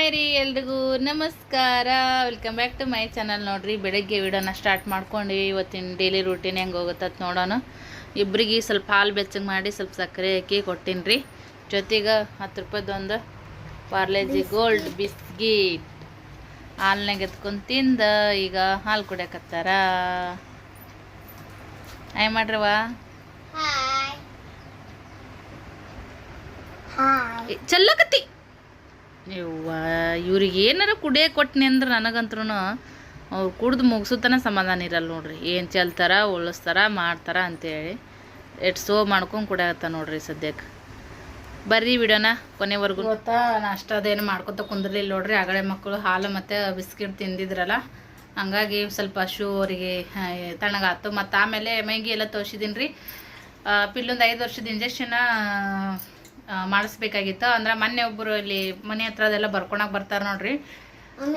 Hi ರೀ ಎಲ್ರಿಗೂ. ನಮಸ್ಕಾರ. Welcome back to my channel ನೋಡ್ರಿ. ಬೆಳಗ್ಗೆ ವಿಡಿಯೋನ ಸ್ಟಾರ್ಟ್ ಮಾಡ್ಕೊಂಡು. ಇವತ್ತಿನ ಡೈಲಿ ರೂಟೀನ್ ಹೆಂಗೆ ಹೋಗುತ್ತತ್ ನೋಡೋಣ. ಇಬ್ಬರಿಗೆ ಸ್ವಲ್ಪ ಹಾಲು ಬೆಚ್ಚಗೆ ಮಾಡಿ ಸ್ವಲ್ಪ ಸಕ್ಕರೆ ಹಾಕಿ ಕೊಟ್ಟಿನಿ ರೀ. ಜೊತೆಗೆ ಹತ್ತು ರೂಪಾಯ್ದೊಂದು ಪಾರ್ಲೇಜಿ ಗೋಲ್ಡ್ ಬಿಸ್ಕಿಟ್ ಹಾಲ್ನಾಗ ಎತ್ಕೊಂಡು ತಿಂದ ಈಗ ಹಾಲು ಕುಡಿಯಕತ್ತಾರ. ಆಯ್ ಮಾಡ್ರವ ಚಲ್ಲಕತ್ತಿ. ಯವ್ವ, ಇವ್ರಿಗೆ ಏನಾರ ಕುಡಿಯೋ ಕೊಟ್ಟಿನಿ ಅಂದ್ರೆ ನನಗಂತ್ರು ಅವ್ರು ಕುಡ್ದು ಮುಗಿಸುತ್ತಾನೆ ಸಮಾಧಾನ ಇರಲ್ಲ ನೋಡ್ರಿ. ಏನು ಚೆಲ್ತಾರ, ಉಳಿಸ್ತಾರ, ಮಾಡ್ತಾರ ಅಂತೇಳಿ ಎಷ್ಟು ಸೋ ಮಾಡ್ಕೊಂಡು ಕುಡಿಯತ್ತ ನೋಡ್ರಿ ಸದ್ಯಕ್ಕೆ ಬರ್ರಿ ಬಿಡೋಣ ಕೊನೆವರೆಗೂ. ಗೊತ್ತಾ ನಾಷ್ಟ ಅದೇನು ಮಾಡ್ಕೊತ ಕುಂದ್ರಲಿಲ್ಲ ನೋಡ್ರಿ. ಆಗಳೆ ಮಕ್ಕಳು ಹಾಲು ಮತ್ತು ಬಿಸ್ಕಿಟ್ ತಿಂದಿದ್ರಲ್ಲ, ಹಂಗಾಗಿ ಸ್ವಲ್ಪ ಶೂ ಅವರಿಗೆ ತಣ್ಣಗಾತು. ಮತ್ತು ಆಮೇಲೆ ಮೈಗಿ ಎಲ್ಲ ತೋರಿಸಿದ್ದೀನಿ ರೀ ಪಿಲ್ಲೊಂದು ಐದು ವರ್ಷದ ಇಂಜೆಕ್ಷನ್ ಮಾಡಿಸ್ಬೇಕಾಗಿತ್ತು ಅಂದ್ರೆ ಮೊನ್ನೆ ಒಬ್ಬರು ಇಲ್ಲಿ ಮನೆ ಹತ್ರ ಅದೆಲ್ಲ ಬರ್ಕೊಳಕ್ ಬರ್ತಾರ ನೋಡ್ರಿ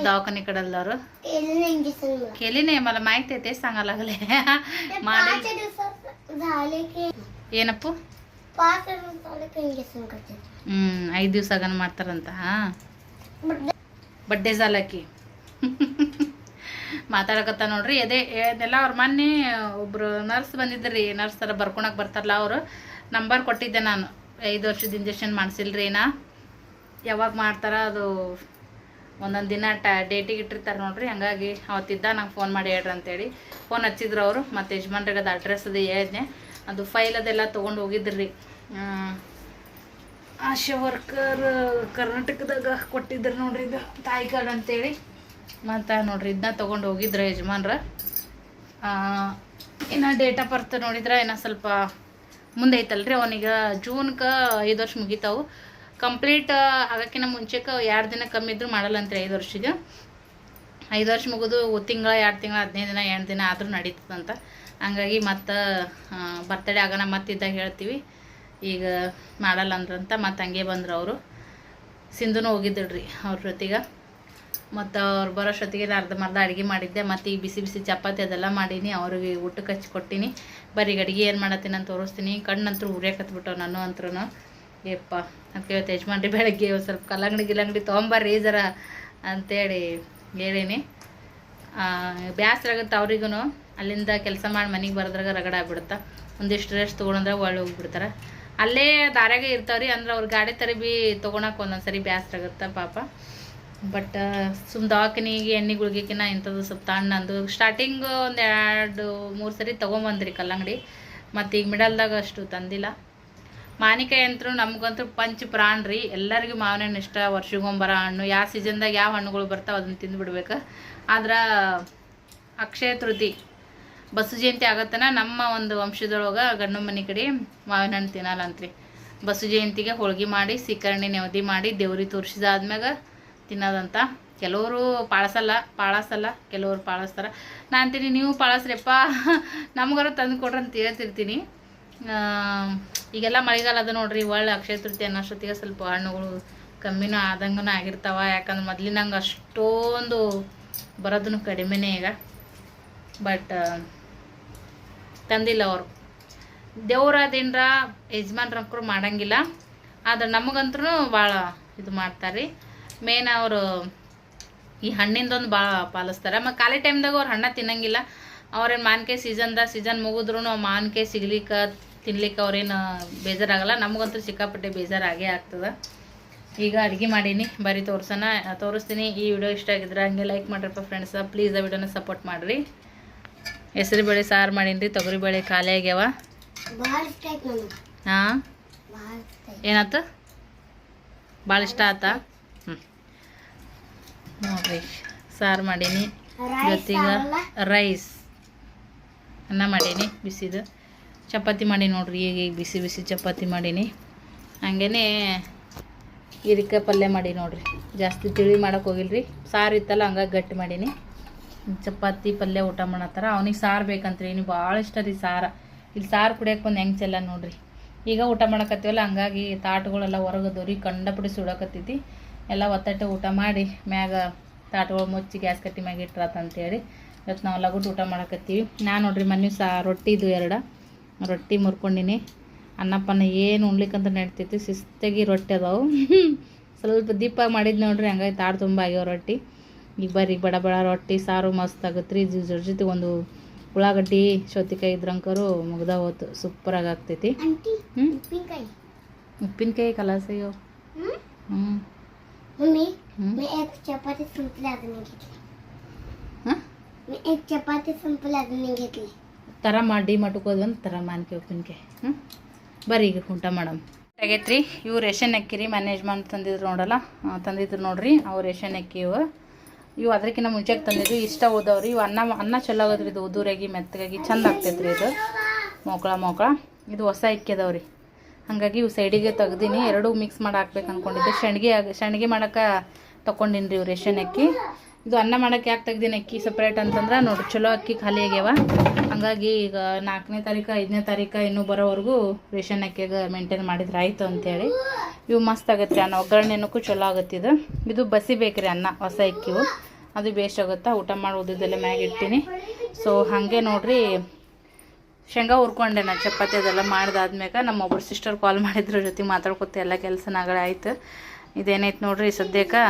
ದವಾಖಾನೆ ಕಡೆಲ್ಲವರು एलिन इंजेक्शन ಕೇಳಿನೇ ಮಲ್ಲ ಮಾಹಿತಿ ಐತೆ सांगालागले ಮಾಡಿ पाच दिवस झाले की ಏನಪ್ಪು पाच दिवस झाले की इंजेक्शन करते ಹ್ಮ್ ಐದು ದಿವಸ ಆಗನ ಮಾಡ್ತಾರಂತ बट ಬಡ್ಡೆ ಸಾಲಕ್ಕಿ ಮಾತಾಡಕತ್ತ ನೋಡ್ರಿ ಅದೇ ಅದೆಲ್ಲ ಅವ್ರ ಮೊನ್ನೆ ಒಬ್ರು ನರ್ಸ್ ಬಂದಿದ್ರಿ ನರ್ಸ್ ಥರ ಬರ್ಕೊಳಕ್ ಬರ್ತಾರಲ್ಲ ಅವರು ನಂಬರ್ ಕೊಟ್ಟಿದ್ದೆ ನಾನು ಐದು ವರ್ಷದ ಇಂಜೆಕ್ಷನ್ ಮಾಡಿಸಿಲ್ರಿ ನಾ ಯಾವಾಗ ಮಾಡ್ತಾರ ಅದು ಒಂದೊಂದು ದಿನ ಟ, ಡೇಟಿಗೆ ಇಟ್ಟಿರ್ತಾರೆ ನೋಡ್ರಿ, ಹಂಗಾಗಿ ಅವತ್ತಿದ್ದ ನಂಗೆ ಫೋನ್ ಮಾಡಿ ಹೇಳ್ರಿ ಅಂತೇಳಿ. ಫೋನ್ ಹಚ್ಚಿದ್ರು ಅವರು, ಮತ್ತು ಯಜಮಾನ್ರಿಗೆ ಅದು ಅಡ್ರೆಸ್ ಅದು ಹೇಳಿದ್ನೆ ಅದು ಫೈಲ್ ಅದೆಲ್ಲ ತೊಗೊಂಡು ಹೋಗಿದ್ರಿ. ಆಶಾ ವರ್ಕರ್ ಕರ್ನಾಟಕದಾಗ ಕೊಟ್ಟಿದ್ರು ನೋಡ್ರಿ ಇದು, ತಾಯಿ ಕಾರ್ಡ್ ಅಂತೇಳಿ. ಮತ್ತು ನೋಡ್ರಿ ಇದನ್ನ ತೊಗೊಂಡು ಹೋಗಿದ್ರು ಯಜಮಾನ್ರ. ಇನ್ನು ಡೇಟ್ ಆಫ್ ಬರ್ತ್ ನೋಡಿದ್ರೆ, ಇನ್ನು ಸ್ವಲ್ಪ ಮುಂದೆ ಐತಲ್ರಿ, ಅವನಿಗೆ ಜೂನ್ಗೆ ಐದು ವರ್ಷ ಮುಗಿತಾವು. ಕಂಪ್ಲೀಟ್ ಆಗೋಕ್ಕಿಂತ ಮುಂಚೆಕ ಎರಡು ದಿನ ಕಮ್ಮಿ ಇದ್ರೂ ಮಾಡಲ್ಲ ಅಂತ ಐದು ವರ್ಷಿಗೆ. ಐದು ವರ್ಷ ಮುಗಿದು ತಿಂಗಳ, ಎರಡು ತಿಂಗಳ, ಹದಿನೈದು ದಿನ, ಎಂಟು ದಿನ ಆದರೂ ನಡೀತದಂತ. ಹಂಗಾಗಿ ಮತ್ತು ಬರ್ತಡೇ ಆಗೋಣ ಮತ್ತಿದ್ದಾಗ ಹೇಳ್ತೀವಿ. ಈಗ ಮಾಡಲ್ಲ ಅಂದ್ರಂತ ಮತ್ತು ಹಂಗೆ ಬಂದರು ಅವರು. ಸಿಂಧುನೂ ಹೋಗಿದ್ದಳ್ರಿ ಅವ್ರ ಜೊತೆಗೆ. ಮತ್ತು ಅವ್ರು ಬರೋಷ್ಟೊತ್ತಿಗೆ ಅರ್ಧ ಮರ್ಧ ಅಡುಗೆ ಮಾಡಿದ್ದೆ, ಮತ್ತು ಈ ಬಿಸಿ ಬಿಸಿ ಚಪಾತಿ ಅದೆಲ್ಲ ಮಾಡೀನಿ, ಅವ್ರಿಗೆ ಊಟಕ್ಕೆ ಹಚ್ಚಿ ಕೊಟ್ಟಿನಿ. ಬರೀ ಅಡುಗೆ ಏನು ಮಾಡತ್ತೀನಿ ಅಂತ ತೋರಿಸ್ತೀನಿ. ಕಣ್ಣಂತೂ ಉರಿಯಾಕತ್ಬಿಟ್ಟವು ನಾನು ಅಂತ್ರೂ ಯಪ್ಪ ಅಂತ ಇವತ್ತು ಯಜಮಾನ್ರಿ ಬೆಳಗ್ಗೆ ಒಂದು ಸ್ವಲ್ಪ ಕಲ್ಲಂಗಡಿ ಗಿಲಂಗಡಿ ತೊಗೊಂಬರ್ರಿ ಜರ ಅಂತೇಳಿ ಹೇಳೀನಿ. ಬ್ಯಾಸ್ ಅವ್ರಿಗೂ ಅಲ್ಲಿಂದ ಕೆಲಸ ಮಾಡಿ ಮನೆಗೆ ಬರೋದ್ರಾಗ ರಗಡ ಆಗ್ಬಿಡುತ್ತೆ. ಒಂದಿಷ್ಟು ರೆಸ್ಟ್ ತೊಗೊಂಡ್ರೆ ಒಳ್ಳೆ ಹೋಗ್ಬಿಡ್ತಾರೆ. ಅಲ್ಲೇ ದಾರ್ಯಾಗೆ ಇರ್ತಾವ್ರಿ, ಅಂದ್ರೆ ಅವ್ರ ಗಾಡಿ ತರಬಿ ತೊಗೊಳಕ್ಕೆ ಒಂದೊಂದ್ಸರಿ ಸರಿ ಬ್ಯಾಸ್ರ ಆಗುತ್ತೆ ಪಾಪ. ಬಟ್ ಸುಮ್ ದವಾಖಾನಿಗೆ ಎಣ್ಣೆ ಗುಳಿಗೆಕಿನ ಇಂಥದ್ದು ಸ್ವಲ್ಪ ತಣ್ಣಂದು ಸ್ಟಾರ್ಟಿಂಗ್ ಒಂದು ಎರಡು, ಮೂರು ಸರಿ ತೊಗೊಂಬಂದ್ರಿ ಕಲ್ಲಂಗಡಿ. ಮತ್ತು ಈಗ ಮಿಡಲ್ದಾಗ ಅಷ್ಟು ತಂದಿಲ್ಲ. ಮಾವಿನಕಾಯಿ ಅಂತೂ ನಮಗಂತೂ ಪಂಚ ಪ್ರಾಣ ರೀ. ಎಲ್ಲರಿಗೂ ಮಾವಿನ ಹಣ್ಣು ಇಷ್ಟ, ವರ್ಷಗೊಂಬರ ಹಣ್ಣು. ಯಾವ ಸೀಸನ್ದಾಗ ಯಾವ ಹಣ್ಣುಗಳು ಬರ್ತಾವೆ ಅದನ್ನು ತಿಂದುಬಿಡ್ಬೇಕು ಆದ್ರೆ, ಅಕ್ಷಯ ತೃತಿ, ಬಸು ಜಯಂತಿ ಆಗತ್ತನ ನಮ್ಮ ಒಂದು ವಂಶದೊಳಗೆ ಗಂಡು ಮನೆ ಕಡೆ ಮಾವಿನ ಹಣ್ಣು ತಿನ್ನಲ್ಲಂತ್ರಿ. ಬಸು ಜಯಂತಿಗೆ ಹೋಳ್ಗೆ ಮಾಡಿ, ಸೀಕರಣೆ ನೆವದಿ ಮಾಡಿ, ದೇವ್ರಿಗೆ ತೋರಿಸಿದಾದ್ಮ್ಯಾಗ ತಿನ್ನೋದಂತ. ಕೆಲವರು ಪಾಳಸಲ್ಲ ಪಾಳಸಲ್ಲ, ಕೆಲವರು ಪಾಳಸ್ತಾರೆ. ನಾನು ಅಂತೀನಿ, ನೀವು ಪಾಳಸ್ರಿಪ್ಪ. ನಮಗಾರ ತಂದು ಕೊಡ್ರಿ ಅಂತ ಹೇಳ್ತಿರ್ತೀನಿ. ಈಗೆಲ್ಲ ಮಳೆಗಾಲ ಅದ ನೋಡ್ರಿ, ಒಳ್ಳೆ ಅಕ್ಷಯ ತೃತೀಯ ಅನ್ನೋಷ್ಟೊತ್ತಿಗೆ ಸ್ವಲ್ಪ ಹಣ್ಣುಗಳು ಕಮ್ಮಿನೂ ಆದಂಗೂ ಆಗಿರ್ತಾವ. ಯಾಕಂದ್ರೆ ಮೊದ್ಲಿನಂಗೆ ಅಷ್ಟೊಂದು ಬರೋದನ್ನು ಕಡಿಮೆನೇ ಈಗ. ಬಟ್ ತಂದಿಲ್ಲ ಅವರು. ದೇವ್ರ ಅದೇನ್ರ ಯಜಮಾನ್ರಂಕರು ಮಾಡಂಗಿಲ್ಲ. ಆದ್ರೆ ನಮಗಂತೂ ಭಾಳ ಇದು ಮಾಡ್ತಾರೆ ಮೇನ್ ಅವರು ಈ ಹಣ್ಣಿಂದೊಂದು ಭಾಳ ಪಾಲಿಸ್ತಾರೆ. ಮತ್ತು ಖಾಲಿ ಟೈಮ್ದಾಗ ಅವ್ರು ಹಣ್ಣು ತಿನ್ನಂಗಿಲ್ಲ. ಅವ್ರೇನು ಮಾನ್ಕಾಯಿ ಸೀಸನ್ದಾಗ ಸೀಸನ್ ಮುಗಿದ್ರೂ ಮಾನ್ಕಾಯಿ ಸಿಗ್ಲಿಕ್ಕೆ ತಿನ್ಲಿಕ್ಕೆ ಅವ್ರೇನು ಬೇಜಾರಾಗಲ್ಲ. ನಮಗಂತೂ ಸಿಕ್ಕಾಪಟ್ಟೆ ಬೇಜಾರಾಗೇ ಆಗ್ತದೆ. ಈಗ ಅಡುಗೆ ಮಾಡೀನಿ. ಬರೀ ತೋರ್ಸೋಣ ತೋರಿಸ್ತೀನಿ. ಈ ವಿಡಿಯೋ ಇಷ್ಟ ಆಗಿದ್ರೆ ಹಂಗೆ ಲೈಕ್ ಮಾಡಿರಪ್ಪ ಫ್ರೆಂಡ್ಸ. ಪ್ಲೀಸ್ ಆ ವಿಡಿಯೋನ ಸಪೋರ್ಟ್ ಮಾಡಿರಿ. ಹೆಸರು ಬೇಳೆ ಸಾರು ಮಾಡೀನಿ ರೀ ತೊಗರಿಬೇಳೆ ಖಾಲಿ ಆಗ್ಯಾವ. ಹಾಂ? ಏನಾಯ್ತು ಭಾಳ ಇಷ್ಟ ಆತ? ನೋಡ್ರಿ ಸಾರು ಮಾಡೀನಿ. ಜೊತೆಗೆ ರೈಸ್ ಅನ್ನ ಮಾಡೀನಿ ಬಿಸಿದು. ಚಪಾತಿ ಮಾಡಿ ನೋಡ್ರಿ ಈಗ ಈಗ ಬಿಸಿ ಬಿಸಿ ಚಪಾತಿ ಮಾಡೀನಿ. ಹಂಗೇ ಇದಕ್ಕೆ ಪಲ್ಯ ಮಾಡಿ ನೋಡ್ರಿ. ಜಾಸ್ತಿ ತಿಳಿ ಮಾಡೋಕೆ ಹೋಗಿಲ್ರಿ. ಸಾರು ಇತ್ತಲ್ಲ ಹಂಗಾಗಿ ಗಟ್ಟಿ ಮಾಡೀನಿ. ಚಪಾತಿ ಪಲ್ಯ ಊಟ ಮಾಡತ್ತಾರ. ಅವ್ನಿಗೆ ಸಾರು ಬೇಕಂತ್ರಿ ನೀವು ಭಾಳ ಇಷ್ಟ ರೀ ಸಾರ. ಇಲ್ಲಿ ಸಾರು ಕುಡಿಯೋಕೆ ಒಂದು ಹೆಂಗೆ ಚೆಲ್ಲ ನೋಡ್ರಿ. ಈಗ ಊಟ ಮಾಡಕತ್ತೀವಲ್ಲ ಹಂಗಾಗಿ ತಾಟುಗಳೆಲ್ಲ ಹೊರಗೆ ದೊರಿ ಕಂಡಪಡಿಸಿ ಉಡಕತ್ತೈತಿ ಎಲ್ಲ ಒತ್ತಟ್ಟು ಊಟ ಮಾಡಿ ಮ್ಯಾಗ ತಾಟಗಳು ಮುಚ್ಚಿ ಗ್ಯಾಸ್ ಕಟ್ಟಿ ಮ್ಯಾಗ ಇಟ್ರಾತ ಅಂತೇಳಿ. ಇವತ್ತು ನಾವು ಲಘುಟ್ ಊಟ ಮಾಡಕತ್ತೀವಿ. ನಾನು ನೋಡ್ರಿ ಮೊನ್ನೆ ಸಾ ರೊಟ್ಟಿದು ಎರಡ. ರೊಟ್ಟಿ ಮುರ್ಕೊಂಡಿನಿ. ಅನ್ನಪ್ಪನ ಏನು ಉಣ್ಲಿಕ್ಕಂತ ನಡ್ತೈತಿ ಶಿಸ್ತಾಗಿ ರೊಟ್ಟಿ ಅದಾವು. ಸ್ವಲ್ಪ ದೀಪ ಮಾಡಿದ್ ನೋಡ್ರಿ ಹಂಗಾಗಿ ತಾಟ ತುಂಬ ಆಗ್ಯಾವ ರೊಟ್ಟಿ. ಈಗ ಬರ್ರಿ ಬಡ ಬಡ ರೊಟ್ಟಿ ಸಾರು ಮಸ್ತ್ ಆಗುತ್ತೆ ರೀ ಜೊತೆ ಜೊತೆ ಒಂದು ಉಳ್ಳಾಗಡ್ಡಿ ಸೌತೆಕಾಯಿ ಇದ್ರಂಕರು ಮುಗ್ದ ಹೋತು ಸೂಪರಾಗಿ ಆಗ್ತೈತಿ. ಹ್ಞೂ ಉಪ್ಪಿನಕಾಯಿ. ಉಪ್ಪಿನಕಾಯಿ ಕಲಾಸಯ್ಯೋ ಹ್ಞೂ मम्मी हम्म? मैं एक चपाती संपले अजून घेतली ಹಾಂ मी एक चपाती संपले अजून घेतली ಥರ ಮಾಡಿ ಮಠಕ್ಕೆ ಹೋದ್ವಿ ಅಂತ ಥರ ಮಾನ್ಕೆ ಉಪ್ಪಿನಕಾಯಿ ಹ್ಞೂ ಬರ್ರಿ ಈಗ ಊಟ ಮಾಡಮ್ ಆಗೈತ್ರಿ ಇವು ರೇಷನ್ ಅಕ್ಕಿ ರೀ ಮ್ಯಾನೇಜ್ಮೆಂಟ್ ತಂದಿದ್ರು ನೋಡಲ್ಲ ಆ, ತಂದಿದ್ರು ನೋಡ್ರಿ ಅವು ರೇಷನ್ ಅಕ್ಕಿ ಇವು ಇವು ಅದಕ್ಕಿಂತ ಮುಂಚೆಗೆ ತಂದಿದ್ವಿ ಇಷ್ಟ ಓದವ್ರಿ ಇವು ಅನ್ನ ಅನ್ನ ಚಲೋ ಆಗೋದ್ರಿ ಇದು ಉದುರಾಗಿ ಮೆತ್ತಗಾಗಿ ಚಂದ ಆಗ್ತೈತ್ರಿ ಇದು ಮೊಕಳ ಮೊಕಳ ಇದು ಹೊಸ ಅಕ್ಕಿ ಅದಾವ್ರಿ ಹಾಗಾಗಿ ಇವು ಸೈಡಿಗೆ ತೆಗ್ದೀನಿ. ಎರಡೂ ಮಿಕ್ಸ್ ಮಾಡಿ ಹಾಕ್ಬೇಕು ಅಂದ್ಕೊಂಡಿದ್ದೆ ಶಣ್ಗೆ ಶಣ್ಗೆ ಮಾಡಕ್ಕೆ ತೊಗೊಂಡಿನಿ ರೀ ಇವು ರೇಷನ್ ಅಕ್ಕಿ. ಇದು ಅನ್ನ ಮಾಡೋಕ್ಕೆ ಯಾಕೆ ತೆಗ್ದೀನಿ ಅಕ್ಕಿ ಸಪ್ರೇಟ್ ಅಂತಂದ್ರೆ ನೋಡಿ ಚಲೋ ಅಕ್ಕಿ ಖಾಲಿ ಆಗ್ಯಾವ. ಹಾಗಾಗಿ ಈಗ ನಾಲ್ಕನೇ ತಾರೀಕು, ಐದನೇ ತಾರೀಕು ಇನ್ನೂ ಬರೋವರೆಗೂ ರೇಷನ್ ಅಕ್ಕಿಗೆ ಮೇಂಟೈನ್ ಮಾಡಿದ್ರೆ ಆಯಿತು ಅಂತೇಳಿ. ಇವು ಮಸ್ತ್ ಆಗುತ್ತೆ ಅನ್ನ. ಒಗ್ಗರಣೆನಕ್ಕೂ ಚಲೋ ಆಗುತ್ತೆ ಇದು. ಇದು ಬಸಿಬೇಕ್ರಿ ಅನ್ನ, ಹೊಸ ಅಕ್ಕಿವು. ಅದು ಬೇಸ್ಟ್ ಆಗುತ್ತಾ. ಊಟ ಮಾಡಿ ಮ್ಯಾಗ ಇಡ್ತೀನಿ ಸೊ ಹಾಗೆ ನೋಡ್ರಿ ಶೇಂಗಾ ಹುರ್ಕೊಂಡೆ ನಾನು ಚಪಾತಿ ಅದೆಲ್ಲ ಮಾಡ್ದಾದ್ಮ್ಯಾಗ ನಮ್ಮ ಒಬ್ಬರು ಸಿಸ್ಟರ್ ಕಾಲ್ ಮಾಡಿದ್ರ ಜೊತೆ ಮಾತಾಡ್ಕೊತ ಎಲ್ಲ ಕೆಲಸ ಆಯ್ತು. ಇದೇನೈತೆ ನೋಡ್ರಿ ಸದ್ಯಕ್ಕೆ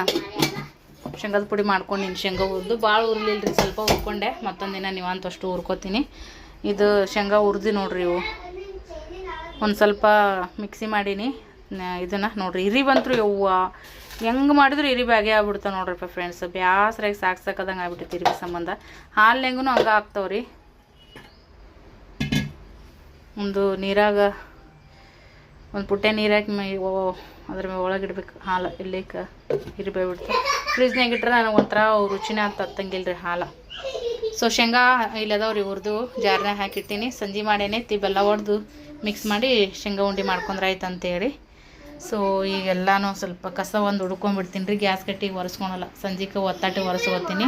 ಶೇಂಗಾದ ಪುಡಿ ಮಾಡ್ಕೊಂಡಿನಿ, ಶೇಂಗಾ ಹುರಿದು. ಭಾಳ ಉರ್ಲಿಲ್ಲ ರೀ ಸ್ವಲ್ಪ ಹುರ್ಕೊಂಡೆ, ಮತ್ತೊಂದು ದಿನ ನೀವು ಅಂತಷ್ಟು ಹುರ್ಕೋತೀನಿ. ಇದು ಶೇಂಗಾ ಹುರ್ದು ನೋಡ್ರಿ ಇವು. ಒಂದು ಸ್ವಲ್ಪ ಮಿಕ್ಸಿ ಮಾಡೀನಿ. ಇದನ್ನು ನೋಡ್ರಿ, ಇರಿ ಬಂತ್ರು ಯವ್ವ. ಹೆಂಗೆ ಮಾಡಿದ್ರು ಇರಿ ಬ್ಯಾಗೆ ಆಗ್ಬಿಡ್ತಾವೆ ನೋಡ್ರಿ ಫ್ರೆಂಡ್ಸ್ ಬ್ಯಾಸ್ರಾಗಿ ಸಾಕು ಸಾಕದಂಗೆ ಆಗ್ಬಿಟ್ಟೈತಿ ಇರಿ ಸಂಬಂಧ. ಹಾಲು ಹೆಂಗೂ ಹಂಗೆ ಆಗ್ತಾವ್ರಿ. ಒಂದು ನೀರಾಗ, ಒಂದು ಪುಟ್ಟೆ ನೀರಾಕಿ ಮೈ ಅದ್ರ ಮೇಲೆ ಒಳಗೆ ಇಡ್ಬೇಕು. ಹಾಲು ಇಲ್ಲಿಕ್ಕೆ ಇರ್ಬೇ ಬಿಡ್ತು. ಫ್ರಿಜ್ನಾಗ ಇಟ್ರೆ ನನಗೆ ಒಂಥರ ರುಚಿನೇ ಅಂತ ಹತ್ತಂಗಿಲ್ಲ ರೀ ಹಾಲು. ಸೊ ಶೇಂಗಾ ಇಲ್ಲದವ್ರಿ ಹುರಿದು ಜಾರ್ನಾಗ ಹಾಕಿಟ್ಟಿನಿ. ಸಂಜೆ ಮಾಡೇನೆ ತಿ ಬೆಲ್ಲ ಹೊಡೆದು ಮಿಕ್ಸ್ ಮಾಡಿ ಶೇಂಗಾ ಉಂಡೆ ಮಾಡ್ಕೊಂಡ್ರೆ ಆಯ್ತು ಅಂತೇಳಿ. ಸೊ ಈಗೆಲ್ಲನೂ ಸ್ವಲ್ಪ ಕಸ ಒಂದು ಹುಡ್ಕೊಂಡ್ಬಿಡ್ತೀನಿ ರೀ. ಗ್ಯಾಸ್ ಕಟ್ಟಿಗೆ ಒರೆಸ್ಕೊಳಲ್ಲ. ಸಂಜೆಗೆ ಒತ್ತಾಟಿ ಒರೆಸ್ಕೊತೀನಿ.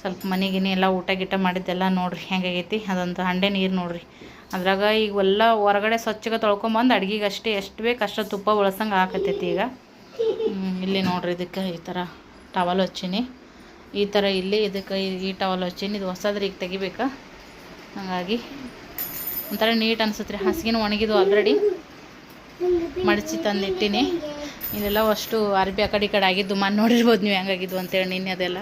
ಸ್ವಲ್ಪ ಮನೆಗಿನಿ ಎಲ್ಲ ಊಟ ಗೀಟ ಮಾಡಿದ್ದೆಲ್ಲ ನೋಡ್ರಿ ಹೆಂಗಾಗೈತಿ ಅದೊಂದು ಹಂಡೆ ನೀರು ನೋಡ್ರಿ. ಅದ್ರಾಗ ಈಗ ಎಲ್ಲ ಹೊರಗಡೆ ಸ್ವಚ್ಛಗೆ ತೊಳ್ಕೊಂಬಂದು ಅಡ್ಗೆಗೆ ಅಷ್ಟೇ ಎಷ್ಟು ಬೇಕು ಅಷ್ಟು ತುಪ್ಪ ಬಳಸಂಗೆ ಹಾಕತೈತಿ ಈಗ. ಇಲ್ಲಿ ನೋಡ್ರಿ ಇದಕ್ಕೆ ಈ ಥರ ಟವಲ್ ಹಚ್ಚೀನಿ. ಈ ಥರ ಇಲ್ಲಿ ಇದಕ್ಕೆ ಈ- ಟವಲ್ ಹಚ್ಚೀನಿ. ಇದು ಹೊಸದ್ರಿ ಈಗ ತೆಗಿಬೇಕಾ. ಹಾಗಾಗಿ ಒಂಥರ ನೀಟ್ ಅನ್ಸುತ್ತೆ ರೀ ಹಾಸಿಗೆನೂ ಒಣಗಿದ್ವು ಆಲ್ರೆಡಿ ಮಡಚಿ ತಂದಿಟ್ಟಿನಿ. ಇದೆಲ್ಲ ಅಷ್ಟು ಅರ್ಬಿ ಆ ಕಡೆ ಈ ಕಡೆ ಆಗಿದ್ದು ಮಣ್ಣು ನೋಡಿರ್ಬೋದು ನೀವು ಹೆಂಗಾಗಿದ್ವು ಅಂತೇಳಿ ನಿನ್ನೆ ಅದೆಲ್ಲ.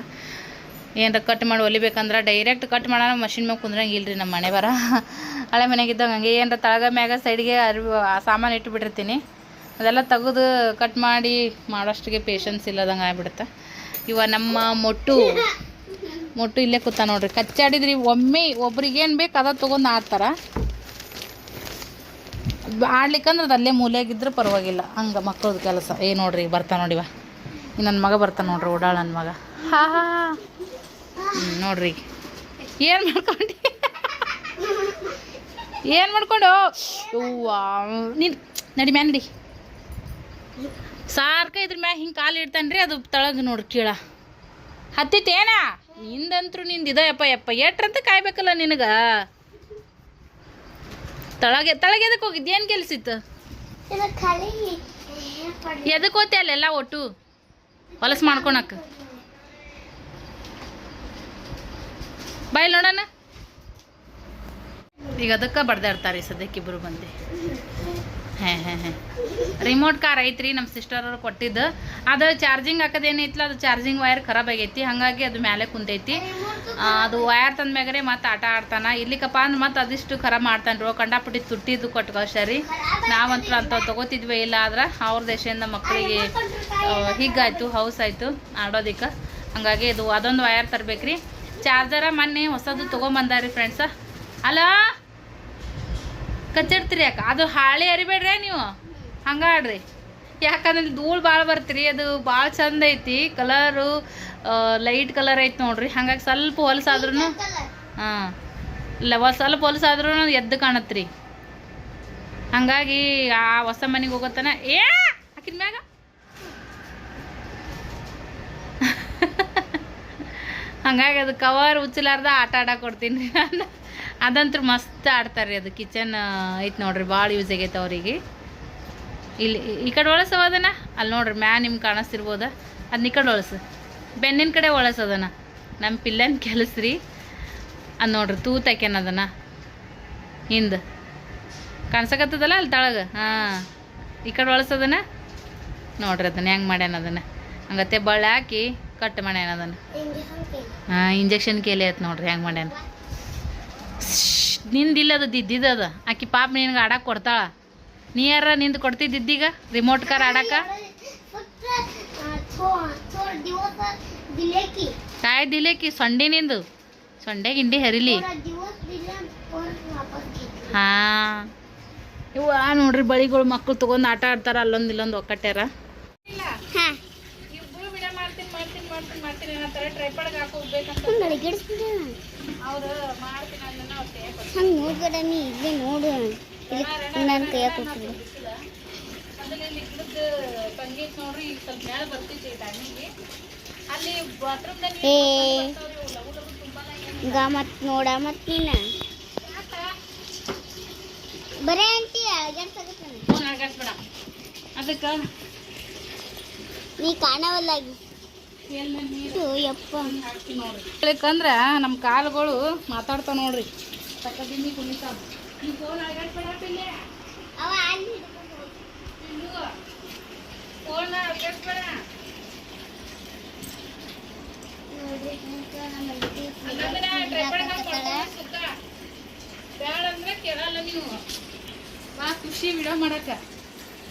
ಏನಾರ ಕಟ್ ಮಾಡಿ ಒಲಿಬೇಕಂದ್ರೆ ಡೈರೆಕ್ಟ್ ಕಟ್ ಮಾಡೋಣ ಮಷಿನ್ ಮ್ಯಾಗ ಕುಂದ್ರಂಗೆ ರೀ ನಮ್ಮ ಮನೆ ಬರ. ಹಳೆ ಮನೆಗಿದ್ದಂಗೆ ಹಂಗೆ ಏನಾರ ತಳಗ ಮ್ಯಾಗ ಸೈಡ್ಗೆ ಆ ಸಾಮಾನು ಇಟ್ಟು ಬಿಟ್ಟಿರ್ತೀನಿ. ಅದೆಲ್ಲ ತೆಗೆದು ಕಟ್ ಮಾಡಿ ಮಾಡೋಷ್ಟಿಗೆ ಪೇಷನ್ಸ್ ಇಲ್ಲದಂಗೆ ಆಗ್ಬಿಡುತ್ತೆ. ಇವ ನಮ್ಮ ಮೊಟ್ಟು. ಮೊಟ್ಟು ಇಲ್ಲೇ ಕೂತ ನೋಡ್ರಿ. ಕಚ್ಚಾಡಿದ್ರಿ, ಒಮ್ಮೆ ಒಬ್ರಿಗೆ ಏನು ಬೇಕು ಅದ ತೊಗೊಂಡು ಆಡ್ತಾರೆ. ಆಡ್ಲಿಕ್ಕಂದ್ರೆ ಅದು ಅಲ್ಲೇ ಮೂಲೆಯಾಗಿದ್ದರೂ ಪರವಾಗಿಲ್ಲ. ಹಂಗೆ ಮಕ್ಕಳದ್ದು ಕೆಲಸ. ಏ ನೋಡ್ರಿ, ಬರ್ತಾ ನೋಡಿವ ನನ್ನ ಮಗ ಬರ್ತಾನೆ ನೋಡ್ರಿ, ಓಡಾಳ ನನ್ನ ಮಗ. ಹಾ ಹಾ. ನೋಡ್ರಿ. ಏನು ಮಾಡ್ಕೊಂಡು? ಏನು ಮಾಡ್ಕೊಂಡು? ನೀನ್ ನಡಿ ಮ್ಯಾನ್ ನಡಿ. ಸಾರ್ಕ ಇದ್ರ ಮ್ಯಾಗ ಹಿಂಗೆ ಕಾಲು ಇಡ್ತಾನೆ ರೀ ಅದು ತಳಗ ನೋಡ್ರಿ ಕೀಳ. ಹತ್ತಿತ್ತೇನ ನಿಂದಂತ್ರು ನಿಂದ ಇದ ಯಪ್ಪ ಎಟ್ರಂತ ಕಾಯ್ಬೇಕಲ್ಲ ನಿನಗ. ತಳಗೆ ತಳಗೆ ಎದಕ್ಕೆ ಹೋಗಿದ್ದು? ಏನು ಕೆಲ್ಸಿತ್ತು ಎದಕ್ಕೆ ಹೋತೆ ಅಲ್ಲೆಲ್ಲ ಒಟ್ಟು? ಹೊಲಸು ಮಾಡ್ಕೊಳಕ್ಕೆ ಬಾಯ್ ನೋಡೋಣ. ಈಗ ಅದಕ್ಕೆ ಬಡ್ದಾಡ್ತಾರೆ ಸದ್ಯಕ್ಕೆ ಇಬ್ಬರು ಬಂದು ಹಾಂ ಹಾಂ ಹಾಂ. ರಿಮೋಟ್ ಕಾರ್ ಐತ್ರಿ ನಮ್ಮ ಸಿಸ್ಟರ್ ಅವ್ರು ಕೊಟ್ಟಿದ್ದು. ಅದು ಚಾರ್ಜಿಂಗ್ ಹಾಕೋದೇನೈತಿಲ್ಲ ಅದು ಚಾರ್ಜಿಂಗ್ ವೈರ್ ಖರಾಬ್ ಆಗೈತಿ. ಹಾಗಾಗಿ ಅದು ಮೇಲೆ ಕುಂತೈತಿ ಅದು ವೈರ್ ತಂದ ಮ್ಯಾಗರೆ ಮತ್ತೆ ಆಟ ಆಡ್ತಾನ. ಇಲ್ಲಿಕಪ್ಪ ಅಂದ್ರೆ ಮತ್ತೆ ಅದಿಷ್ಟು ಖರಾಬ್ ಮಾಡ್ತಾನೆ ರೋ ಕಂಡಾಪಟ್ಟಿ ತುಟ್ಟಿದ್ದು ಕೊಟ್ಟು ಸರಿ ನಾವಂತೂ ಅಂಥವು ತೊಗೋತಿದ್ವಿ. ಇಲ್ಲ ಆದ್ರೆ ಅವ್ರ ದೇಶದಿಂದ ಮಕ್ಕಳಿಗೆ ಹೀಗಾಯ್ತು ಹೌಸ್ ಆಯಿತು. ಆಡೋದಿಕ್ಕೆ. ಹಂಗಾಗಿ ಇದು ಅದೊಂದು ವೈರ್ ತರ್ಬೇಕ್ರಿ. ಚಾರ್ಜರ ಮೊನ್ನೆ ಹೊಸದು ತೊಗೊಂಬಂದಾರಿ ಫ್ರೆಂಡ್ಸ ಅಲ್ಲ ಕಚ್ಚಿಡ್ತೀರಿ ಯಾಕೆ? ಅದು ಹಾಳೆ ಅರಿಬೇಡ್ರಿ ನೀವು. ಹಂಗೆ ಆಡ್ರಿ. ಯಾಕಂದ್ರೆ ಧೂಳು ಭಾಳ ಬರ್ತೀರಿ ಅದು ಭಾಳ ಚಂದ ಐತಿ. ಕಲರು ಲೈಟ್ ಕಲರ್ ಐತಿ ನೋಡ್ರಿ. ಹಂಗಾಗಿ ಸ್ವಲ್ಪ ಹೊಲಸಾದ್ರೂ ಹಾಂ. ಇಲ್ಲ ಸ್ವಲ್ಪ ಹೊಲಸಾದ್ರೂ ಎದ್ದು ಕಾಣತ್ರಿ. ಹಂಗಾಗಿ ಆ ಹೊಸ ಮನೆಗೆ ಹೋಗೋತನ ಏ! ಹಾಕಿದ ಮ್ಯಾಗ ಹಂಗಾಗಿ ಅದು ಕವರ್ ಉಚ್ಚಲಾರ್ದ ಆಟ ಆಡಕ್ಕೆ ಕೊಡ್ತೀನಿ ನಾನು. ಅದಂತೂ ಮಸ್ತ್ ಆಡ್ತಾರೆ ಅದು ಕಿಚನ್ ಐತೆ ನೋಡ್ರಿ ಭಾಳ ಯೂಸ್ ಆಗೈತೆ ಅವ್ರಿಗೆ. ಇಲ್ಲಿ, ಈ ಕಡೆ ಒಳಸವ ಅದನ್ನ? ಅಲ್ಲಿ ನೋಡ್ರಿ ಮ್ಯಾ ನಿಮ್ಗೆ ಕಾಣಿಸ್ತಿರ್ಬೋದ? ಅದನ್ನ ಈ ಕಡೆ ಒಳಸು ಬೆನ್ನಿನ ಕಡೆ ಒಳಸೋದನ ನಮ್ಮ ಪಿಲ್ಲನ್ ಕೆಲಸ್ರಿ ಅದು ನೋಡ್ರಿ ತೂತ್ ಹಾಕ್ಯಾನ ಅದನ್ನ. ಹಿಂದೆ. ಕಾಣಿಸಕತ್ತದಲ್ಲ ಅಲ್ಲಿ ತಳಗ? ಹಾಂ. ಈ ಕಡೆ ಒಳಸೋದನ ನೋಡ್ರಿ ಅದನ್ನ ಹೆಂಗೆ ಮಾಡ್ಯಾನ ಅದನ್ನು. ಹಂಗತ್ತೆ ಬಳ್ಳಿ ಹಾಕಿ. ಕಟ್ ಮಾಡ್ಯಾನ ಅದನ್ನು. ಹಾಂ ಇಂಜೆಕ್ಷನ್ ಕೇಳಿ ಆಯ್ತು ನೋಡ್ರಿ ಹೆಂಗೆ ಮಾಡ್ಯಾನ. ನಿಂದಿಲ್ಲ ಅದು. ದಿದ್ದಿದ್ದದ ಆಕಿ ಪಾಪ ನಿನಗೆ ಆಡಕ್ಕೆ ಕೊಡ್ತಾಳ. ನೀ ಯಾರ ನಿಂದು ಕೊಡ್ತಿದ್ದಿದ್ದೀಗ ರಿಮೋಟ್ ಕಾರ್ ಆಡಕ್ಕೆ ಕಾಯ್ ದಿಲೇಕಿ ಸೊಂಡೆ ನಿಂದು. ಸೊಂಡೆ ಗಿಂಡಿ ಹರಿಲಿ. ಹಾ. ಇವ ನೋಡ್ರಿ ಬಳಿಗಳು ಮಕ್ಕಳು ತಗೊಂಡು ಆಟ ಆಡ್ತಾರ ಅಲ್ಲೊಂದು ಇಲ್ಲೊಂದು ಒಕ್ಕಟ್ಯಾರ. ಟ್ರೈಪಾಡ್ಗೆ ಅವ್ರು ಮಾಡ್ತೀನಿ ಅವ್ರು ಕೈಯಾಗ ಹಂಗೆ ನೋಡ್ಬೇಡ ನೀ ಇಲ್ಲೇ ನೋಡು. ನಾನು ಕೈಯಾಗ ಕೊಡ್ತೀನಿ. ಮೊದಲು ಇಲ್ಲಿ ಗಿಡದ ತಂಗಿ ನೋಡ್ರಿ ಈಗ ಸ್ವಲ್ಪ ಮ್ಯಾಲ ಬರ್ತಿತ್ತು ಟೈಮಿಗೆ ಅಲ್ಲಿ ಬಾತ್ರೂಮ್ದಾಗ ಏ ಈಗ ಮತ್ ನೋಡ ಮತ್ ನೀನ. ಬರೇ ಆಂಟಿ ಅದಕ್ಕ ಅದಕ್ಕೆ ನೀ ಕಾಣವಲ್ಲಾಗಿ. ಯಾಕಂದ್ರೆ ನಮ್ಮ ಕಾಲುಗಳು ಮಾತಾಡ್ತಾವ ನೋಡ್ರಿ. ತಕ್ಕದಿನ್ನಿ ಕುಣಿತಾವ ನೀವು ಫೋನ್ ಅಂದ್ರೆ ಕೇಳಲ್ಲ ನೀವು ಬಾ ಖುಷಿ ವಿಡಿಯೋ ಮಾಡಕ್ಕ.